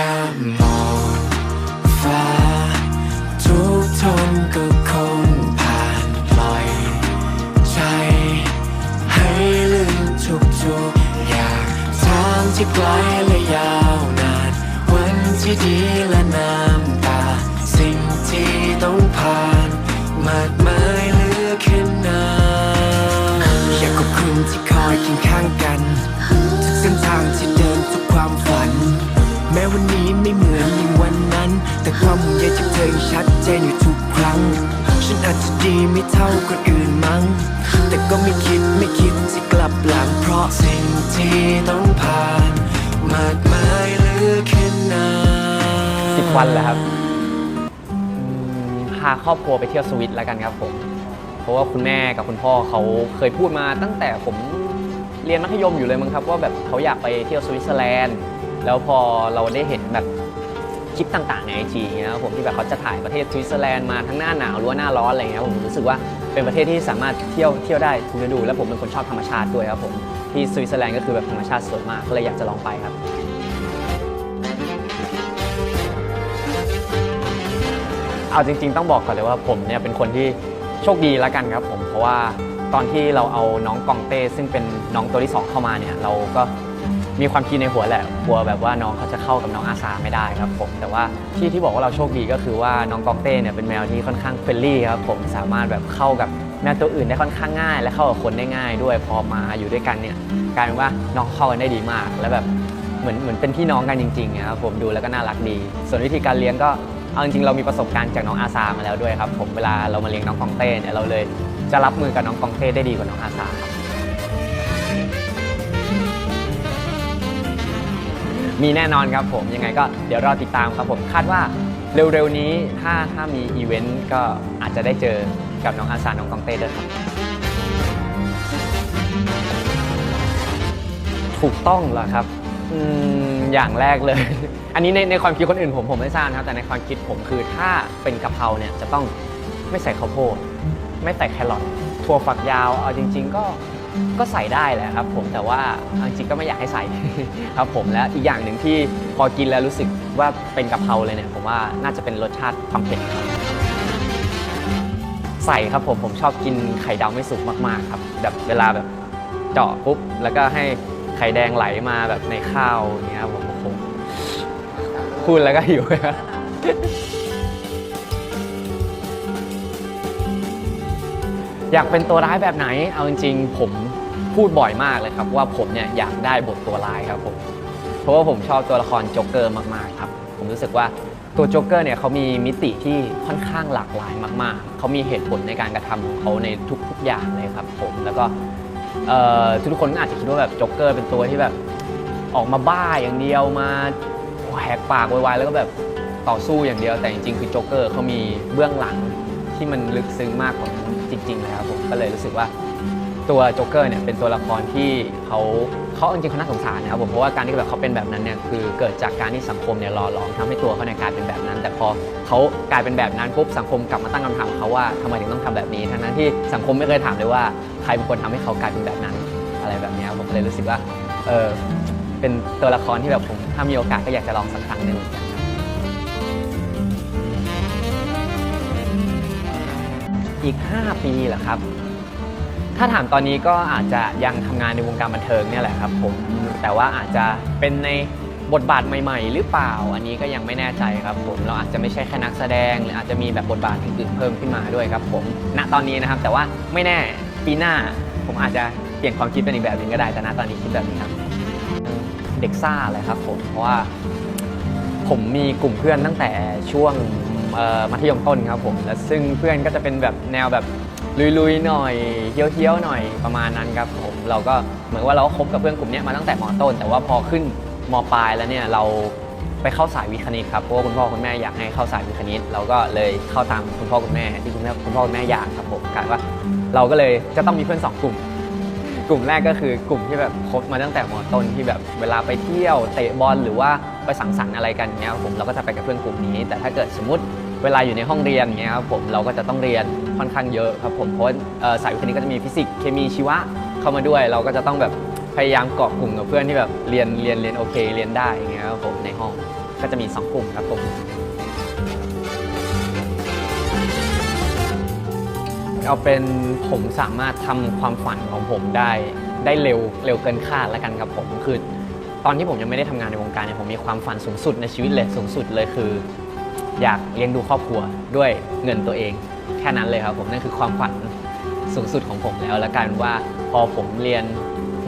ค่มองฟ้า ทุกทนก็คงผ่านปล่อย ใจ ให้ลืมทุกทุกอยากทางที่ไกลและยาวนาน วันที่ดีและน้ำตา สิ่งที่ต้องผ่าน มากมายเหลือแค่นานอยากขอบคุณที่คอยกินข้าง นอยู่ทุกครั้ง ฉันอาจจะดีไม่เท่าคนอื่นมั้ง แต่ก็ไม่คิดไม่คิดจะกลับหลัง เพราะสิ่งที่ต้องผ่าน มากมายเหลือแค่น้ำสิบวันแล้วครับพาครอบครัวไปเที่ยวสวิตแล้วกันครับผม เพราะว่าคุณแม่กับคุณพ่อเขาเคยพูดมาตั้งแต่ผมเรียนมัธยมอยู่เลยมั้งครับ ว่าแบบเขาอยากไปเที่ยวสวิตเซอร์แลนด์ แล้วพอเราได้เห็นแบบ ลิปต่างๆในไอจีนะครับผมที่แบบเขาจะถ่ายประเทศสวิตเซอร์แลนด์มาทั้งหน้าหนาวหรือว่าหน้าร้อนอะไรเงี้ยผมรู้สึกว่าเป็นประเทศที่สามารถเที่ยวเที่ยวได้ทุกฤดู และผมเป็นคนชอบธรรมชาติด้วยครับผมที่สวิตเซอร์แลนด์ก็คือแบบธรรมชาติสวยมากก็เลยอยากจะลองไปครับเอาจริง ๆ ต้องบอกก่อนเลยว่าผมเนี่ยเป็นคนที่โชคดีแล้วกันครับผมเพราะว่าตอนที่เราเอาน้องกองเต้ซึ่งเป็นน้องตัวที่สองเข้ามาเนี่ยเราก็ มีความคิดในหัวแหละกลัวแบบว่าน้องเขาจะเข้ากับน้องอาสาไม่ได้ครับผม แต่ว่าที่ที่บอกว่าเราโชคดีก็คือว่าน้องกองเต้เนี่ยเป็นแมวที่ค่อนข้างเฟรนลี่ครับผมสามารถแบบเข้ากับแมวตัวอื่นได้ค่อนข้างง่าย และเข้ากับคนได้ง่ายด้วยพอมาอยู่ด้วยกันเนี่ยกลายเป็นว่าน้องเข้ากันได้ดีมาก และแบบเหมือนเหมือนเป็นพี่น้องกันจริงๆนะครับผมดูแล้วก็น่ารักดี ส่วนวิธีการเลี้ยงก็เอาจริงๆเรามีประสบการณ์จากน้องอาซามาแล้วด้วยครับผมเวลาเรามาเลี้ยงน้องกองเต้เนี่ยเราเลยจะรับมือกับน้องกองเต้ได้ดีกว่าน้องอาซาครับ มีแน่นอนครับผมยังไงก็เดี๋ยวรอติดตามครับผมคาดว่าเร็วๆนี้ถ้าถ้ามีอีเวนต์ก็อาจจะได้เจอกับน้องอาซาน้องกองเต้ด้วยครับ ถูกต้องเหรอครับอืมอย่างแรกเลย อันนี้ในในความคิดคนอื่นผมผมไม่ทราบนะครับแต่ในความคิดผมคือถ้าเป็นกะเพราเนี่ยจะต้องไม่ใส่ข้าวโพดไม่ใส่แครอทถั่วฝักยาวเอาจริง ๆ ก็ ก็ใส่ได้แหละครับผมแต่ว่าจริงๆก็ไม่อยากให้ใส่ ครับผมและอีกอย่างหนึ่งที่พอกินแล้วรู้สึกว่าเป็นกะเพราเลยเนี่ยผมว่าน่าจะเป็นรสชาติความเผ็ดครับใส่ครับผมผมชอบกินไข่ดาวไม่สุกมากๆครับแบบเวลาแบบเจาะปุ๊บแล้วก็ให้ไข่แดงไหลมาแบบในข้าวอย่างเงี้ยครับผมพูดแล้วก็หิวเลยครับ อยากเป็นตัวร้ายแบบไหน เอาจริงๆ ผมพูดบ่อยมากเลยครับ ว่าผมเนี่ยอยากได้บทตัวร้ายครับผม เพราะว่าผมชอบตัวละครโจ๊กเกอร์มากๆครับ ผมรู้สึกว่าตัวโจ๊กเกอร์เนี่ยเขามีมิติที่ค่อนข้างหลากหลายมาก ๆ เขามีเหตุผลในการกระทำของเขาในทุกๆอย่างเลยครับผม แล้วก็ทุกคนก็อาจจะคิดว่าแบบโจ๊กเกอร์เป็นตัวที่แบบออกมาบ้าอย่างเดียวมาแหกปากไวๆแล้วก็แบบต่อสู้อย่างเดียว แต่จริงๆคือโจ๊กเกอร์เขามีเบื้องหลัง ที่มันลึกซึ้งมากกว่านั้นจริงๆเลยครับผมก็เลยรู้สึกว่าตัวโจ๊กเกอร์เนี่ยเป็นตัวละครที่เขาเขาจริงๆเขาน่าสงสารนะครับผมเพราะว่าการที่แบบเขาเป็นแบบนั้นเนี่ยคือเกิดจากการที่สังคมเนี่ยหล่อหลอมทำให้ตัวเขาเนี่ยกลายเป็นแบบนั้น แต่พอเขากลายเป็นแบบนั้นปุ๊บสังคมกลับมาตั้งคำถามกับเขาว่าทำไมถึงต้องทำแบบนี้ ทั้งนั้นที่สังคมไม่เคยถามเลยว่าใครเป็นคนทำให้เขากลายเป็นแบบนั้น อะไรแบบเนี้ยผมก็เลยรู้สึกว่าเออเป็นตัวละครที่แบบผมถ้ามีโอกาสก็อยากจะลองสักครั้งหนึ่งเหมือนกัน อีก 5 ปีเหรอครับ ถ้าถามตอนนี้ก็อาจจะยังทำงานในวงการบันเทิงเนี่ยแหละครับผม แต่ว่าอาจจะเป็นในบทบาทใหม่ ๆ หรือเปล่า อันนี้ก็ยังไม่แน่ใจครับผม เราอาจจะไม่ใช่แค่นักแสดง หรืออาจจะมีแบบบทบาทอื่นๆเพิ่มขึ้นมาด้วยครับผม ณ ตอนนี้นะครับ แต่ว่าไม่แน่ปีหน้าผมอาจจะเปลี่ยนความคิดเป็นอีกแบบหนึงก็ได้ แต่ณ ตอนนี้คิดแบบนี้ครับเด็กซ่าเลยครับผม เพราะว่าผมมีกลุ่มเพื่อนตั้งแต่ช่วง มัธยมต้นครับผมและซึ่งเพื่อนก็จะเป็นแบบแนวแบบลุยๆหน่อยเที่ยวๆหน่อยประมาณนั้นครับผมเราก็เหมือนว่าเราก็คบกับเพื่อนกลุ่มนี้มาตั้งแต่มต้น แต่ว่าพอขึ้นมปลายแล้วเนี่ยเราไปเข้าสายวิทย์คณิตครับเพราะว่าคุณพ่อคุณแม่อยากให้เข้าสายวิทย์คณิตเราก็เลยเข้าตามคุณพ่อคุณแม่ที่คุณแม่คุณพ่อคุณแม่อยากครับผมกลายว่า เราก็เลยจะต้องมีเพื่อนสองกลุ่ม กลุ่มแรกก็คือกลุ่มที่แบบคบมาตั้งแต่มต้นที่แบบเวลาไปเที่ยวเตะบอลหรือว่า ไปสังสรรค์อะไรกันเงี้ยผมเราก็จะไปกับเพื่อนกลุ่มนี้ แต่ถ้าเกิดสมมติเวลาอยู่ในห้องเรียนเงี้ยครับผมเราก็จะต้องเรียนค่อนข้างเยอะครับผมเพราะสายวิทย์คณิตก็จะมีฟิสิกส์เคมีชีวะเข้ามาด้วย เราก็จะต้องแบบพยายามเกาะกลุ่มกับเพื่อนที่แบบเรียนเรียนเรียนโอเค เรียนได้อย่างเงี้ยครับผมในห้องก็จะมีสองกลุ่มครับผมเอาเป็นผมสามารถทำความฝันของผมได้ได้เร็วเร็วเกินคาดแล้วกันครับผมคือ ตอนที่ผมยังไม่ได้ทำงานในวงการเนี่ยผมมีความฝันสูงสุดในชีวิตเลยสูงสุดเลยคือ อยากเลี้ยงดูครอบครัวด้วยเงินตัวเอง แค่นั้นเลยครับผมนั่นคือความฝันสูงสุดของผมแล้ว และการว่าพอผมเรียน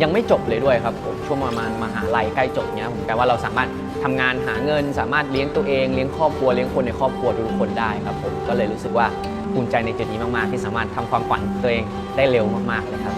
ยังไม่จบเลยด้วยครับผมช่วงประมาณมหาลัยใกล้จบเนี้ยผมแปลว่าเราสามารถทำงานหาเงิน สามารถเลี้ยงตัวเองเลี้ยงครอบครัวเลี้ยงคนในครอบครัวทุกคนได้ครับผมก็เลยรู้สึกว่าภูมิใจในจุดนี้มาก ๆ ที่สามารถทำความฝันตัวเองได้เร็วมาก ๆ เลยครับ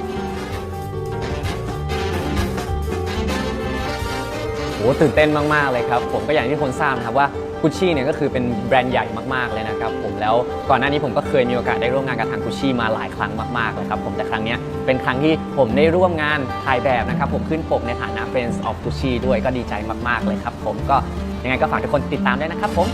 หตื่นเต้นมากๆเลยครับผมก็อย่างที่คนทราบนะครับว่ากุชชี่เนี่ยก็คือเป็นแบรนด์ใหญ่มากๆเลยนะครับผมแล้วก่อนหน้านี้ผมก็เคยมีโอกาสได้ร่วมงานกับทางกุชชี่มาหลายครั้งมากๆเลยครับผมแต่ครั้งนี้เป็นครั้งที่ผมได้ร่วมงานถ่ายแบบนะครับผมขึ้นปกในฐานะ Friends of Gucci ด้วยก็ดีใจมากๆเลยครับผมก็ยังไงก็ฝากทุกคนติดตามด้วยนะครับผม